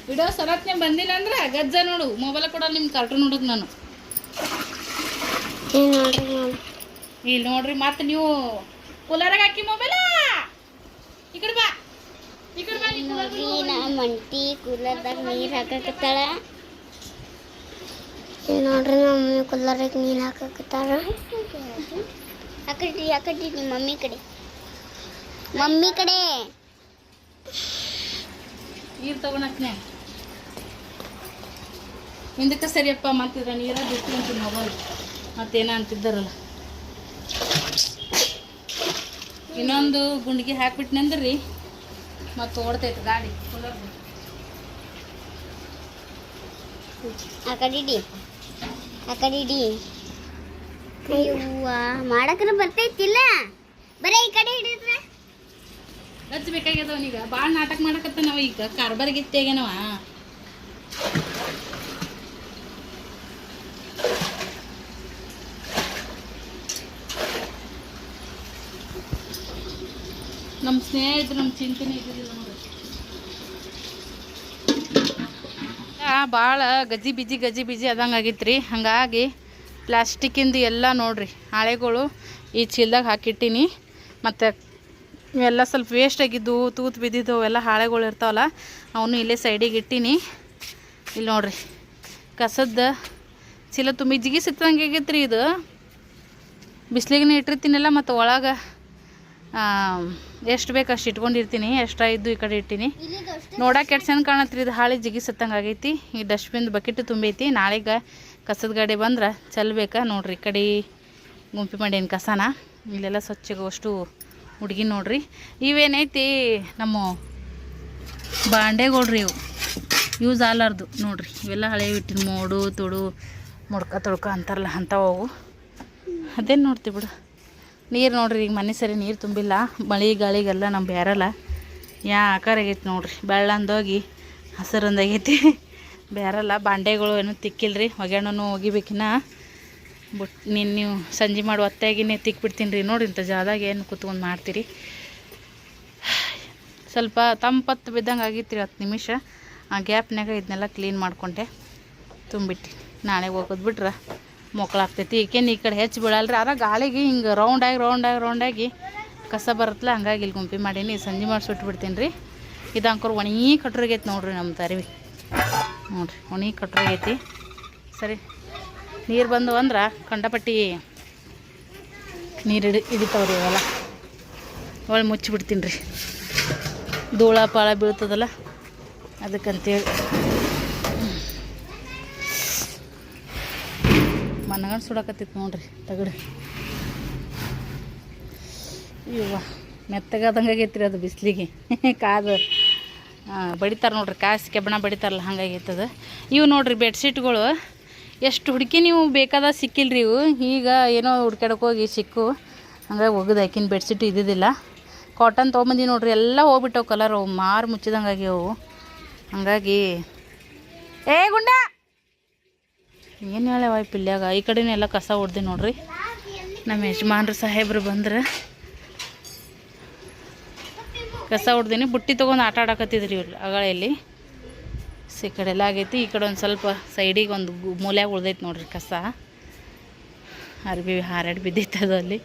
ವಿಡಿಯೋ ಸರತ್ನೆ ಬಂದಿಲ್ಲ ಅಂದ್ರೆ ಗಜ್ಜ ನೋಡು. ಮೊಬೈಲ್ ಕೊಡಲ್ಲ ನಿಮ್ ಕಾರ್ಟೂನ್ ನೋಡೋದು ನಾನು. ಇಲ್ಲಿ ನೋಡ್ರಿ ಮತ್ತೆ ನೀವು ಕೂಲರಾಗ ಹಾಕಿ ಮೊಬೈಲ ಈ ಕಡೆ ಬಾ. ಈ ಕಡೆ ಬಾ ನೋಡ್ರಿ ನಮ್ಮ ಅಂಟಿ ಕೂಲರ್ದಾಗ ನೀರು ಹಾಕಕತ್ತಾಳ. ನೋಡ್ರಿ ನಮ್ಮ ಕೂಲರ್ದಾಗ ನೀರು ಹಾಕಕತ್ತಾಳ. ಹಾಕಟ್ರಿ ಹಾಕಟ್ರಿ ನಿಮ್ಮ ಮಮ್ಮಿ ಕಡೆ. ಮಮ್ಮಿ ಕಡೆ. ನೀರು ತಗೊಳಕ್ನೆ ಹಿಂದಕ್ಕೆ ಸರಿಯಪ್ಪ ಮತ್ತಿದ್ರ ನೀರ ಬಿಟ್ಟು ಮೊಬೈಲ್ ಮತ್ತೇನ ಅಂತಿದ್ದಾರಲ್ಲ. ಇನ್ನೊಂದು ಗುಂಡಿಗೆ ಹಾಕ್ಬಿಟ್ನಂದ್ರಿ. ಮತ್ತೆ ಓಡ್ತೈತೆ ಗಾಡಿ. ಕೂಲರ್ ಆ ಕಡೆ ಇಡಿ. ಆ ಕಡೆ ಇಡಿ. ಅಯ್ಯವ್ವ ಮಾಡಕ್ರ ಬರ್ತೈತಿಲ್ಲ. ಬರೀ ಈ ಕಡೆ ಹಿಡಿದ್ರೆ. ಹಚ್ಚಬೇಕಾಗ್ಯದವನೀಗ ಭಾಳ ನಾಟಕ ಮಾಡಕತ್ತ ನಾವು ಈಗ. ಕಾರ್ಬಾರ್ ನಮ್ಮ ಸ್ನೇಹಿತರು ನಮ್ಮ ಚಿಂತೆನೆ ಇದ್ದಿದ್ದಿಲ್ಲ ನೋಡಿ. ಭಾಳ ಗಜಿ ಬಿಜಿ ಗಜಿ ಬಿಜಿ ಅದಂಗೆ ಆಗಿತ್ರಿ. ಹಾಗಾಗಿ ಪ್ಲಾಸ್ಟಿಕ್ಕಿಂದು ಎಲ್ಲ ನೋಡ್ರಿ, ಹಾಳೆಗಳು ಈ ಚೀಲ್ದಾಗ ಹಾಕಿಟ್ಟಿನಿ. ಮತ್ತು ಇವೆಲ್ಲ ಸ್ವಲ್ಪ ವೇಸ್ಟ್ ಆಗಿದ್ದು, ತೂತು ಬಿದ್ದಿದ್ದು, ಅವೆಲ್ಲ ಹಾಳೆಗಳು ಇರ್ತಾವಲ್ಲ ಅವನು ಇಲ್ಲೇ ಸೈಡಿಗೆ ಇಟ್ಟೀನಿ. ಇಲ್ಲಿ ನೋಡ್ರಿ ಕಸದ ಚೀಲ ತುಂಬಿ ಜಿಗಿ ಸಿಕ್ತಂಗೆ ಆಗಿತ್ತು ರೀ ಇದು. ಬಿಸಿಲಿಗೆ ಇಟ್ಟಿರ್ತೀನಲ್ಲ ಮತ್ತು ಒಳಗೆ ಎಷ್ಟು ಬೇಕು ಅಷ್ಟು ಇಟ್ಕೊಂಡಿರ್ತೀನಿ ಎಷ್ಟ ಇದ್ದು ಈ ಕಡೆ ಇಟ್ಟೀನಿ. ನೋಡಕ್ಕೆ ಎಷ್ಟು ಚೆಂದ ಕಾಣತ್ರಿ ಇದು ಹಾಳಿ ಜಿಗಿಸತ್ತಂಗೆ ಆಗೈತಿ ಈ ಡಸ್ಟ್ಬಿನ್ ಬಕೆಟ್ ತುಂಬೈತಿ ನಾಳೆಗೆ ಕಸದ ಗಾಡಿ ಬಂದ್ರೆ ಚೆಲ್ಬೇಕಾ ನೋಡ್ರಿ ಈ ಕಡೆ ಗುಂಪಿ ಮಾಡೇನು ಕಸನ. ಇಲ್ಲೆಲ್ಲ ಸ್ವಚ್ಛಗೋಷ್ಟು ಹುಡುಗಿ ನೋಡ್ರಿ. ಇವೇನೈತಿ ನಮ್ಮ ಬಾಂಡೆಗಳ್ರಿ ಇವು. ಯೂಸ್ ಆಗಲಾರ್ದು ನೋಡ್ರಿ. ಇವೆಲ್ಲ ಹಳೆ ಇಟ್ಟಿನ ಮೋಡು ತೊಡು ಮೊಡ್ಕ ತೊಡ್ಕ ಅಂತಾರಲ್ಲ ಅಂಥವು ಅವು. ಅದೇನು ನೋಡ್ತೀವಿ ಬಿಡು. ನೀರು ನೋಡ್ರಿ, ಈಗ ಮನೆ ಸರಿ ನೀರು ತುಂಬಿಲ್ಲ. ಮಳೆ ಗಾಳಿಗೆಲ್ಲ ನಮ್ಮ ಬೇರಲ್ಲ ಯಾ ಆಕಾರ ಆಗೈತಿ ನೋಡ್ರಿ. ಬೆಳ್ಳಂದೋಗಿ ಹಸಿರಂದಾಗೈತಿ. ಬೇರಲ್ಲ ಬಾಂಡೆಗಳು ಏನು ತಿಕ್ಕಿಲ್ರಿ. ಒಗ್ಯಾಣನು ಒಗಿಬೇಕಿನ ಬುಟ್, ನೀನು ನೀವು ಸಂಜೆ ಮಾಡಿ ಒತ್ತಾಗಿನೇ ತಿಕ್ಬಿಡ್ತೀನಿ ರೀ ನೋಡ್ರಿ, ಇಂಥ ಜಾದಾಗ ಏನು ಕೂತ್ಕೊಂಡು ಮಾಡ್ತೀರಿ. ಸ್ವಲ್ಪ ತಂಪತ್ತು ಬಿದ್ದಂಗೆ ಆಗಿತ್ತು ರೀ ಹತ್ತು ನಿಮಿಷ. ಆ ಗ್ಯಾಪ್ನಾಗ ಇದನ್ನೆಲ್ಲ ಕ್ಲೀನ್ ಮಾಡ್ಕೊಂಡೆ. ತುಂಬಿಟ್ಟು ನಾಳೆ ಹೋಗೋದು ಬಿಟ್ರೆ. ಮೊಕ್ಕಳಾಗ್ತೈತಿ ಈಕೇನು ಈ ಕಡೆ ಹೆಚ್ಚು ಬೀಳಲ್ರಿ. ಆದ್ರೆ ಗಾಳಿಗೆ ಹಿಂಗೆ ರೌಂಡಾಗಿ ರೌಂಡಾಗಿ ರೌಂಡಾಗಿ ಕಸ ಬರುತ್ತಲ್ಲ, ಹಂಗಾಗಿ ಇಲ್ಲಿ ಗುಂಪಿ ಮಾಡೀನಿ. ಸಂಜೆ ಮಾಡಿ ಸುಟ್ಬಿಡ್ತೀನಿ ರೀ. ಇದು ಅಂಕರ್ ಒಣಿ ಕಟ್ರಿಗೈತಿ ನೋಡ್ರಿ ನಮ್ಮ ತರಿವಿ. ನೋಡ್ರಿ ಒಣಗಿ ಕಟ್ರಿಗೈತಿ. ಸರಿ, ನೀರು ಬಂದು ಅಂದ್ರೆ ಕಂಡಪಟ್ಟಿ ನೀರು ಹಿಡಿ ಹಿಡಿತಾವ್ರಿ ಇವೆಲ್ಲ. ಒಳ್ಳೆ ಮುಚ್ಚಿಬಿಡ್ತೀನಿ ರೀ. ಧೂಳ, ಪಾಳ ಬೀಳ್ತದಲ್ಲ, ಅದಕ್ಕಂತೇಳಿ. ಮನಗಂಡು ಸುಡಕತ್ತಿತ್ತು ನೋಡ್ರಿ ತಗಡು ಇವ್ವ, ಮೆತ್ತಗಾದಂಗೆ ಆಗೈತ್ರಿ ಅದು ಬಿಸಿಲಿಗೆ. ಕಾದು ಬಡಿತಾರೆ ನೋಡ್ರಿ, ಕಾಸು ಕೆಬ್ಬಣ ಬಡಿತಾರಲ್ಲ ಹಂಗಾಗೈತೆ ಅದು ಇವು ನೋಡ್ರಿ ಬೆಡ್ಶೀಟ್ಗಳು, ಎಷ್ಟು ಹುಡುಕಿ ನೀವು ಬೇಕಾದ ಸಿಕ್ಕಿಲ್ರಿ ಇವು. ಈಗ ಏನೋ ಹುಡ್ಕ್ಯಾಡಕ್ಕೆ ಹೋಗಿ ಸಿಕ್ಕು. ಹಂಗಾಗಿ ಒಗದು ಆಕಿನ ಬೆಡ್ಶೀಟ್ ಇದ್ದಿದ್ದಿಲ್ಲ. ಕಾಟನ್ ತೊಗೊಂಬಂದಿ ನೋಡ್ರಿ, ಎಲ್ಲ ಹೋಗ್ಬಿಟ್ಟವು ಕಲರ್ ಅವು, ಮಾರು ಮುಚ್ಚಿದಂಗೆ ಆಗ್ಯಾವು. ಹಂಗಾಗಿ ಏ ಗುಂಡ! ಏನು ಹೇಳ್ಯಾವ ಈ ಪಿಲ್ಯಾಗ ಈ ಕಡೆನೇ ಎಲ್ಲ ಕಸ ಹೊಡ್ದೆ ನೋಡ್ರಿ. ನಮ್ಮ ಯಜಮಾನ್ರು ಸಾಹೇಬ್ರು ಬಂದ್ರೆ. ಕಸ ಹೊಡ್ದೀನಿ ಬುಟ್ಟಿ ತೊಗೊಂಡು ಆಟ ಆಡಕತ್ತಿದ್ರಿ ಇವ್ರು ಅಗಳಲ್ಲಿ. ಸೊ ಈ ಕಡೆ ಎಲ್ಲ ಆಗೈತಿ. ಈ ಕಡೆ ಒಂದು ಸ್ವಲ್ಪ ಸೈಡಿಗೆ ಒಂದು ಮೂಲ್ಯಾಗ ಉಳ್ದೈತಿ ನೋಡ್ರಿ ಕಸ. ಅರ್ಬಿ ಹಾರಾಡಿ ಬಿದ್ದೈತೆ ಅದು ಅಲ್ಲಿ.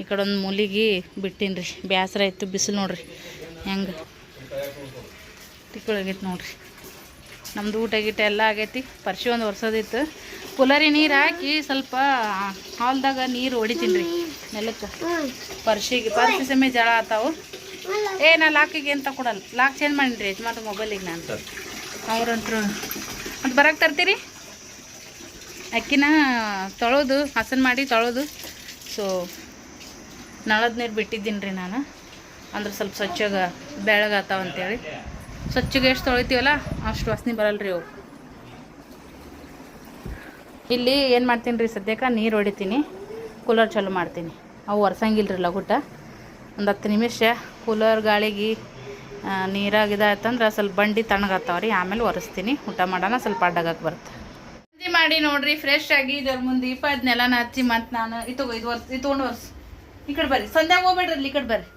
ಈ ಕಡೆ ಒಂದು ಮೂಲಿಗೆ ಬಿಟ್ಟಿನಿ ರೀ ಬೇಸರ ಇತ್ತು ಬಿಸಿಲು ನೋಡ್ರಿ. ಹೆಂಗೆ? ತಿಕ್ಕೊಳಗೈತಿ ನೋಡ್ರಿ. ನಮ್ದು ಊಟ ಗೀಟ ಎಲ್ಲ ಆಗೈತಿ. ಪರ್ಶಿ ಒಂದು ವರ್ಷದಿತ್ತು ಕುಲರಿ ನೀರು ಹಾಕಿ ಸ್ವಲ್ಪ ಹಾಲ್ದಾಗ ನೀರು ಹೊಡಿತೀನಿ ರೀ ನೆಲಕ್ಕೆ. ಪರ್ಶಿಗೆ ಪರ್ಶಿ ಸಮಯ ಜಳ ಆತಾವು. ಏ, ನಾ ಲಾಕಿಗೆ ಅಂತ ಕೊಡಲ್ಲ. ಲಾಕ್ ಚೇಂಜ್ ಮಾಡೀನಿ ರೀ ಯಜಮಾನ್ರ ಮೊಬೈಲಿಗೆ ನಾನು. ಅವ್ರಂತರು. ಮತ್ತು ಬರಕ್ಕೆ ತರ್ತೀರಿ? ಅಕ್ಕಿನ ತೊಳೋದು, ಹಸನ್ ಮಾಡಿ ತೊಳೋದು. ಸೊ ನಳದ ನೀರು ಬಿಟ್ಟಿದ್ದೀನಿ ರೀ ನಾನು. ಅಂದ್ರೆ ಸ್ವಲ್ಪ ಸ್ವಚ್ಛಗ ಬೆಳಗಾತಾವ ಅಂತೇಳಿ. ಸ್ವಚ್ಛಗೆ ಎಷ್ಟು ತೊಳಿತೀವಲ್ಲ? ಅಷ್ಟು ವಾಸನೆ ಬರಲ್ರಿ ಅವು. ಇಲ್ಲಿ ಏನು ಮಾಡ್ತೀನಿ ರೀ ಸದ್ಯಕ್ಕೆ? ನೀರು ಹೊಡಿತೀನಿ. ಕೂಲರ್ ಚಾಲು ಮಾಡ್ತೀನಿ. ಅವು ಒರ್ಸಂಗಿಲ್ಲ ಲಗುಟ ಒಂದು ಹತ್ತು ನಿಮಿಷ ಕೂಲರ್ ಗಾಳಿಗೆ ನೀರಾಗ ಇದಾಯ್ತಂದ್ರೆ ಸ್ವಲ್ಪ ಬಂಡಿ ತಣ್ಣಗಾತಾವ ರೀ ಆಮೇಲೆ ಒರೆಸ್ತೀನಿ. ಊಟ ಮಾಡೋಣ ಸ್ವಲ್ಪ ಅಡ್ಡಾಗಕ್ಕೆ ಬರುತ್ತೆ. ಮಾಡಿ ನೋಡ್ರಿ ಫ್ರೆಶ್ ಆಗಿ ಇದ್ರ ಮುಂದೆ ದೀಪ ಅದನ್ನೆಲ್ಲ ಹಚ್ಚಿ ಮತ್ತು ನಾನು ಇದು ಇದು ಒರ್ಸ್ ಇದು ತೊಗೊಂಡು ಈ ಕಡೆ ಬರ್ರಿ. ಸಂಧ್ಯಾಗ ಹೋಗ್ಬೇಡ್ರಿ ಈ ಕಡೆ ಬರ್ರಿ.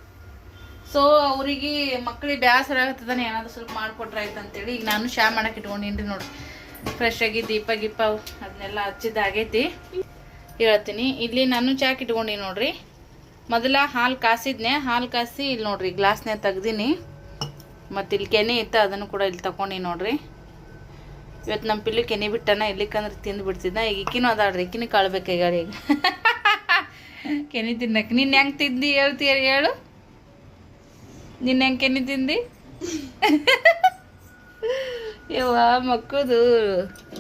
ಸೊ ಅವ್ರಿಗೆ ಮಕ್ಳಿಗೆ ಬೇಸರ ಆಗತ್ತದಾನೆ ಏನಾದ್ರು ಸ್ವಲ್ಪ ಮಾಡಿಕೊಟ್ರೆ ಆಯ್ತು ಅಂತೇಳಿ ಈಗ ನಾನು ಶಾ ಮಾಡಕ್ಕೆ ಇಟ್ಕೊಂಡಿನ್ರಿ ನೋಡಿ ಫ್ರೆಶ್ ಆಗಿ ದೀಪ ಗೀಪ ಅದನ್ನೆಲ್ಲ ಹಚ್ಚಿದ್ದಾಗೈತಿ ಹೇಳ್ತೀನಿ, ಇಲ್ಲಿ ನಾನು ಚಾಕ್ ಇಟ್ಕೊಂಡಿನಿ ನೋಡ್ರಿ. ಮೊದಲ ಹಾಲು ಕಾಸಿದ್ನೆ, ಹಾಲು ಕಾಸಿ ಇಲ್ಲಿ ನೋಡ್ರಿ ಗ್ಲಾಸ್ನೇ ತೆಗ್ದೀನಿ. ಮತ್ತು ಇಲ್ಲಿ ಕೆನೆ ಇತ್ತು, ಅದನ್ನು ಕೂಡ ಇಲ್ಲಿ ತಗೊಂಡಿ ನೋಡ್ರಿ. ಇವತ್ತು ನಮ್ಮ ಪಿಲ್ಲು ಕೆನೆ ಬಿಟ್ಟನ, ಇಲ್ಲಿಕಂದ್ರೆ ತಿಂದು ಬಿಡ್ತಿದ್ದ ಈಗ ಇಕ್ಕಿನೂ ಅದಾಡ್ರಿ ಇಕ್ಕಿನ ಕಾಳ್ಬೇಕಾಗ್ಯಾರ ಈಗ. ಕೆನೆ ತಿನ್ನಕ್ಕೆ ನೀನು ಹೆಂಗೆ ತಿಂದು ಹೇಳ್ತೀಯ ಹೇಳು. ನಿನ್ನ ಹೆಂಗೆ తింది ಇವ ಮಕ್ಕಳದು ಮಕ್ಕಳು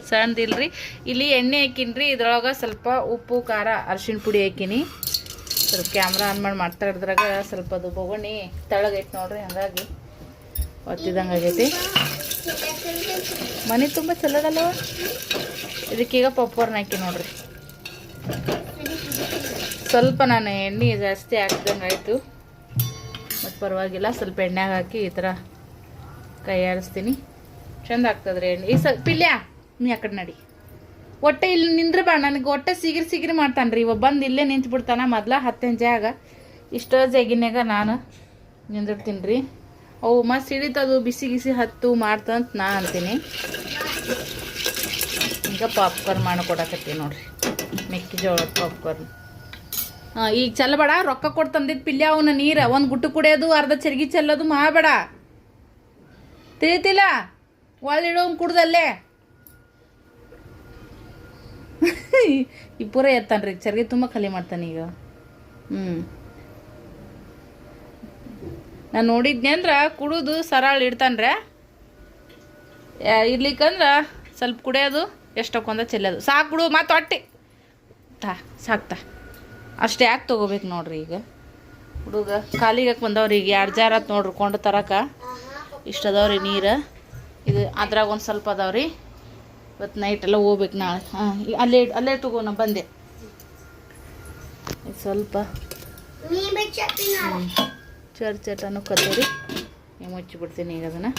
ಸಣ್ಣದಿಲ್ರಿ. ಇಲ್ಲಿ ಎಣ್ಣೆ ಹಾಕಿನ್ರಿ, ಇದ್ರೊಳಗೆ ಸ್ವಲ್ಪ ಉಪ್ಪು, ಖಾರ ಅರ್ಶಿನ ಪುಡಿ ಹಾಕಿನಿ. ಸ್ವಲ್ಪ ಕ್ಯಾಮ್ರಾ ಆನ್ ಮಾಡಿ ಮಾಡ್ತಾ ಇದ್ರಾಗ ಸ್ವಲ್ಪ ಅದು ಬೊಗಣಿ ತೆಳಗೈತೆ ನೋಡ್ರಿ, ಹಂಗಾಗಿ ಒತ್ತಿದಂಗೆ ಆಗೈತಿ. ಮನೆ ತುಂಬ ಚಲೋದಲ್ವ? ಇದಕ್ಕೀಗ ಪಾಪ್ಕಾರ್ನ್ ಹಾಕಿ ನೋಡ್ರಿ. ಸ್ವಲ್ಪ ನಾನು ಎಣ್ಣೆ ಜಾಸ್ತಿ ಹಾಕ್ದಂಗೆ ಆಯಿತು. ಮತ್ತು ಪರವಾಗಿಲ್ಲ, ಸ್ವಲ್ಪ ಎಣ್ಣೆಗೆ ಹಾಕಿ ಈ ಥರ ಕೈ ಚೆಂದ ಆಗ್ತದ್ರಿ ಎಣ್ಣೆ. ಈ ಸ ಪಿಲ್ಯ, ನೀ ಆ ನಡಿ. ಹೊಟ್ಟೆ ಇಲ್ಲಿ ನಿಂದ್ರೆ ಬಾ ನನಗೆ ಹೊಟ್ಟೆ ಸಿಗಿರಿ ಸಿಗಿರಿ ಮಾಡ್ತಾನೆ ರೀ ಇವ ಬಂದು ಇಲ್ಲೇ ನಿಂತು ಬಿಡ್ತಾನ, ಮೊದ್ಲ ಹತ್ತನೇ ಜಾಗ ಇಷ್ಟೋ ಜಗಿನ್ಯಾಗ ನಾನು ನಿಂದಿರ್ತೀನಿ ರೀ ಅವು ಮಸ್ತ್ ಹಿಡಿತದು, ಬಿಸಿ ಗಿಸಿ ಹತ್ತು ಮಾಡ್ತಂತ ನಾ ಅಂತೀನಿ. ಈಗ ಪಾಪ್ಕಾರ್ನ್ ಮಾಡಿಕೊಡಕತ್ತೀನಿ ನೋಡಿರಿ. ಮೆಕ್ಕೆಜೋಳದ ಪಾಪ್ಕಾರ್ನ್ ಈಗ ಚೆಲ್ಲಬೇಡ, ರೊಕ್ಕ ಕೊಟ್ಟು ತಂದಿದ್ದು ಪಿಲ್ಯ ಅವನ ನೀರು. ಒಂದು ಗುಟ್ಟು ಕುಡಿಯೋದು, ಅರ್ಧ ಚರ್ಗಿ ಚೆಲ್ಲೋದು ಮಾಡಬೇಡ. ತಿಳಿತಿಲ್ಲ? ಒಳ್ಳಿಡೋನ್ ಕುಡ್ದಲ್ಲೇ. ಈ ಪೂರ ಎತ್ತಾನ್ರಿ, ಚರ್ಗಿ ತುಂಬ ಖಾಲಿ ಮಾಡ್ತಾನೆ ಈಗ. ಹ್ಞೂ ನಾನು ನೋಡಿದ್ನೆ ಅಂದ್ರೆ ಕುಡಿದು ಸರಳ ಇಡ್ತಾನ್ರೆ. ಇರ್ಲಿಕ್ಕಂದ್ರೆ ಸ್ವಲ್ಪ ಕುಡಿಯೋದು, ಎಷ್ಟಕ್ಕೊಂದ ಚೆಲ್ಲೋದು. ಸಾಕು ಬಿಡು, ಮತ್ತೆ ಹೊಟ್ಟೆ. ತಾ, ಸಾಕ್ತಾ. ಅಷ್ಟು ಯಾಕೆ ತೊಗೋಬೇಕು ನೋಡ್ರಿ ಈಗ? ಹುಡುಗ. ಖಾಲಿಗೆ ಬಂದವ್ರಿ ಈಗ ಎರಡು ಜಾರ ಆತ್ ನೋಡ್ರಿ ಕೊಂಡು ತರಕ. ಇಷ್ಟು ಅದಾವ್ರಿ ನೀರು. ಇದು ಅದ್ರಾಗ ಒಂದು ಸ್ವಲ್ಪ ಅದಾವ್ರಿ. ಇವತ್ತು ನೈಟ್ ಎಲ್ಲ ಹೋಗ್ಬೇಕು ನಾಳೆ. ಹಾಂ ಅಲ್ಲೇ ಅಲ್ಲೇ ತಗೋ ನಾ ಬಂದೆ. ಸ್ವಲ್ಪ. ಚಟ್ ಚಟ್ ಅನ್ನೋ ಕತ್ತರಿ. ಮುಚ್ಚಿಬಿಡ್ತೀನಿ ಈಗ ಅದನ್ನು.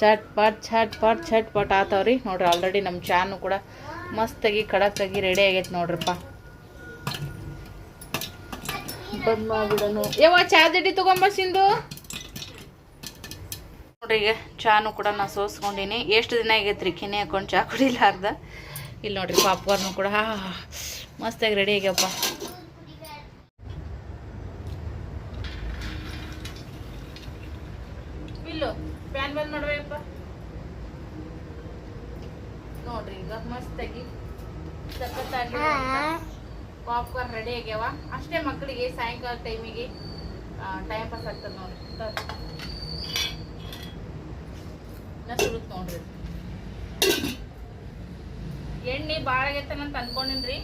ಚಟ್ ಪಾಟ್ ಚಾಟ್ ಪಾಟ್ ಚಾಟ್ ಪಾಟ್ ಆತಾವ್ರಿ. ನೋಡ್ರಿ ಆಲ್ರೆಡಿ ನಮ್ಮ ಚಾನು ಕೂಡ ಮಸ್ತಾಗಿ ಕಡಕ್ಕಾಗಿ ರೆಡಿ ಆಗೈತೆ ನೋಡ್ರಪ್ಪ. ಬಂದ್ ಮಾಡ್ಬಿಡೋನು ಯಾವ ಚಾ ಜಡ್ಡಿ ತಗೊಂಬ ಸಿಂಧು. ನೋಡ್ರಿ ಈಗ ಚಾನು ಕೂಡ ನಾ ಸೋಸ್ಕೊಂಡಿನಿ. ಎಷ್ಟು ದಿನ ಆಗೈತ್ರಿ ಕಿನಿ ಹಾಕೊಂಡು ಚಾ ಕುಡಿಲಾರ್ದ? ಇಲ್ಲಿ ನೋಡ್ರಿ ಪಾಪ್ಕಾರ್ನು ಕೂಡ ಹಾ ಮಸ್ತಾಗಿ ರೆಡಿ ಆಗ್ಯಪ್ಪ ಬಂದ್ ನೋಡ್ರಿ ಈಗ ಮಸ್ತಾಗಿ ಸಖತ್ತಾಗಿ ಪಾಪ್ಕಾರ್ನ್ ರೆಡಿ ಆಗ್ಯಾವ. ಅಷ್ಟೇ ಮಕ್ಕಳಿಗೆ ಸಾಯಂಕಾಲ ಟೈಮಿಗೆ ಟೈಮ್ ಪಾಸ್ ಆಗ್ತದೆ ನೋಡ್ರಿ. ನೋಡ್ರಿ. ಎಣ್ಣೆ ಭಾಳ ಆಗೈತನಂತ ಅನ್ಕೊಂಡಿನ್ರಿ.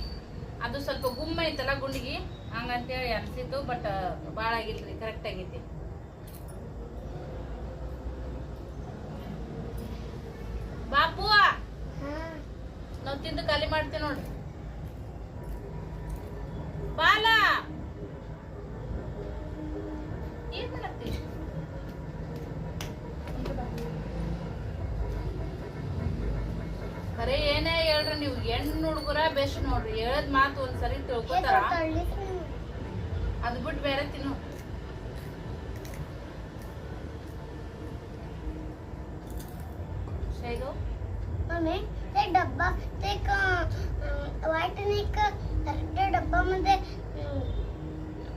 ಅದು ಸ್ವಲ್ಪ ಗುಮ್ಮ ಐತಲ್ಲ ಗುಂಡಿಗೆ, ಹಂಗಂತೇಳಿ ಅನ್ಸಿತ್ತು ಬಟ್ ಭಾಳ ಆಗಿಲ್ರಿ ಕರೆಕ್ಟ್ ಆಗೈತಿ. ಹೇಳದ್ ಮಾತು ಒಂದ್ಸರಿ ತಿಳ್ಕೊತಾರ ಅದ್ ಬಿಟ್ಟು ಬೇರೆ ತಿನ್ನು शेगो मम्मी ते डब्बा ते एक व्हाईट आणि एक त्या डब्बामध्ये अं,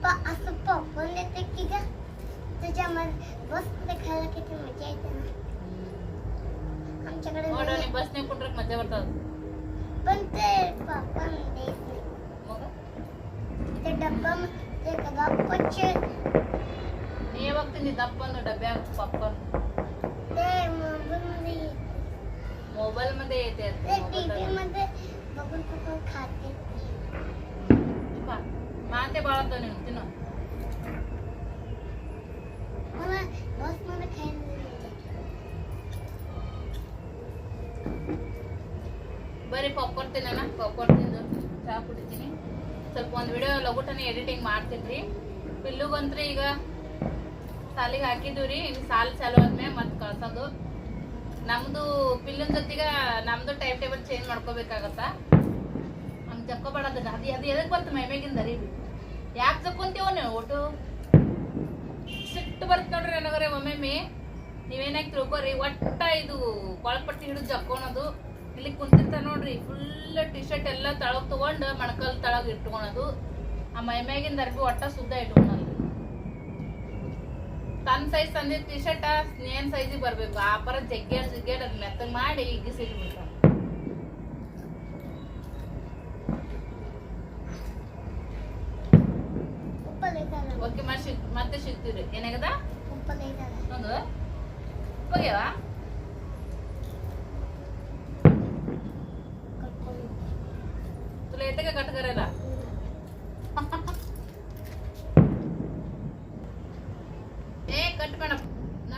प- असं पॉपकॉर्न देते की का त्याच्यामध्ये बस ते खायला किती मजा येते ना आमच्याकडे ನೋಡು नाही. ನೀವು ಬಸ್ನಾಗ ಕುಂಡ್ರಕ್ ಮಜಾ ಬರ್ತದ पण ते पापा देत नाही. ते डब्बा ते गप्पाचे हे बघ तुझी दप्पन डब्यात पप्पन ते मोबाईल मध्ये मोबाईल मध्ये येते ते टीव्ही मध्ये बघून बघून खाते. मानते बाळा तो नेमते ना. ಒಂದು ವಿಡಿಯೋ ಲಘುಟನೆ ಎಡಿಟಿಂಗ್ ಮಾಡ್ತೀನಿ ಪಿಲ್ಲುಗಂತ್ರಿ ಈಗ. ಸಾಲಿಗೆ ಹಾಕಿದ್ವಿ ರೀ ಇನ್ನು ಸಾಲ್ ಚಾಲು ಆದ್ಮೇಲೆ ಮತ್ತೆ ಕಳ್ಸೋದು. ನಮ್ದು ಪಿಲ್ಲಿನ ಜೊತೆಗೆ ನಮ್ದು ಟೈಮ್ ಟೇಬಲ್ ಚೇಂಜ್ ಮಾಡ್ಕೋಬೇಕಾಗತ್ತ? ನಮ್ಗೆ ಜಕ್ಕೋಬೇಡದ ಅದು ಅದು ಎದಕ್ಕೆ ಬಂತು ಮೈಮೇಗಿಂದ ರೀ? ಯಾಕೆ ಜಕ್ಕೊಂತೀವ ನೀವು ಒಟ್ಟು? ಸಿಟ್ಟು ಬರ್ತು ನೋಡ್ರಿ ನನಗರೆ ಒಮ್ಮೊಮ್ಮೆ. ನೀವೇನಾಗಿ ತಿಳ್ಕೊರಿ, ಒಟ್ಟ ಇದು ಕೊಳಪಟ್ಟಿ ಹಿಡಿದು ಜಕ್ಕೊಳೋದು. ಇಲ್ಲಿ ಕುಂತಿರ್ತ ನೋಡ್ರಿ ಫುಲ್ ಟಿ ಶರ್ಟ್ ಎಲ್ಲ ತಳಗ್ ತಗೊಂಡು ಮಣಕಲ್ ತಳಗ್ ಇಟ್ಕೊಳದು. ಆ ಮೈಮ್ಯಾಗಿಂದ ಅರ್ಬಿ ಒಟ್ಟ ಸುದ್ದ ಇಟ್ಕೊಳಲ್ರಿ ತನ್ನ ಸೈಜ್ ತಂದಿದ್ದ ಟಿ ಶರ್ಟ್ ಏನ್ ಸೈಜಿಗೆ ಬರ್ಬೇಕು? ಆ ಪರ ಜಗ್ಗೇಡ್ ಜಿಗ್ಗೇಡ್ ಅದ್ ಮೆತ್ತಗ್ ಮಾಡಿ ಈಗ ಸಿಗ್ಬಿಡ್ತಾರೆ ಓಕೆ ಮತ್ತೆ ಸಿಗ್ತೀವ್ರಿ ಏನಾಗದ ಒಂದು ಹೋಗ್ಯಾವ